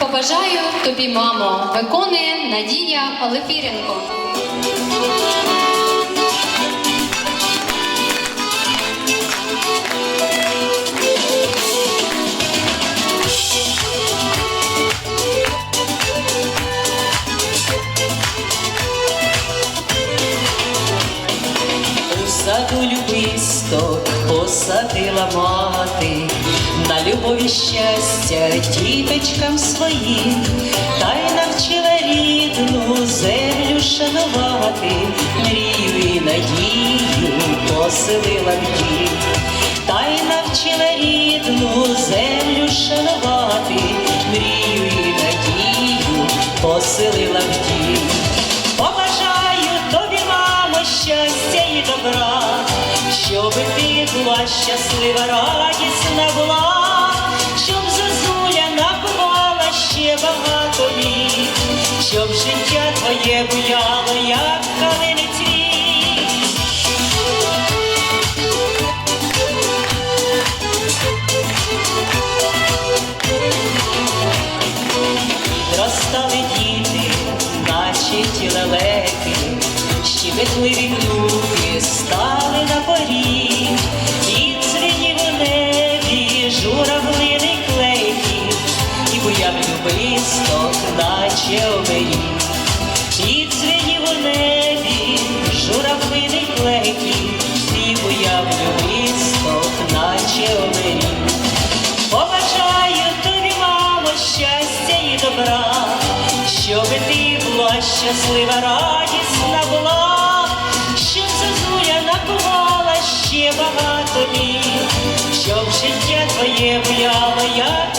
Побажаю тобі, мамо, виконує Надія Олефіренко. У саду любисто посадила на любові щастя діточкам своїм, та й навчила рідну землю шанувати, мрію і надію поселила в дім, та й навчила рідну землю шанувати, мрію і надію поселила в дім. Побажаю тобі, мамо, щастя і добра, щоб ти була щаслива, радісна була, щоб життя твоє буяло, як наче оберіг. І цвіні в небі журавлини клейкі, і буяв любисток, наче оберіг. Побажаю тобі, мамо, щастя і добра, щоб ти була щаслива, радісна була, щоб зозуля накувала ще багато літ, щоб життя твоє буяло, як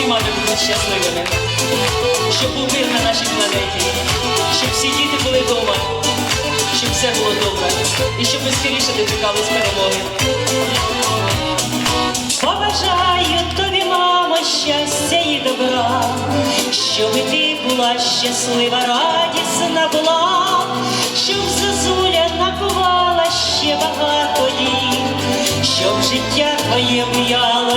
Хай всі щасливими, щоб був мир на нашій планеті, щоб всі діти були вдома, щоб все було добре, і щоб ми скоріше дочекались перемоги. Побажаю тобі, мамо, щастя і добра, щоб і ти була щаслива, радісна була, щоб зозуля накувала ще багато літ, щоб життя твоє буяло,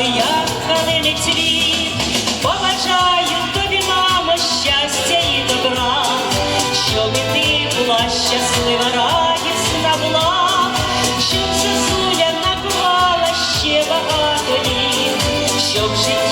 щаслива радісна була, щоб це наклала ще багато літ, щоб життя.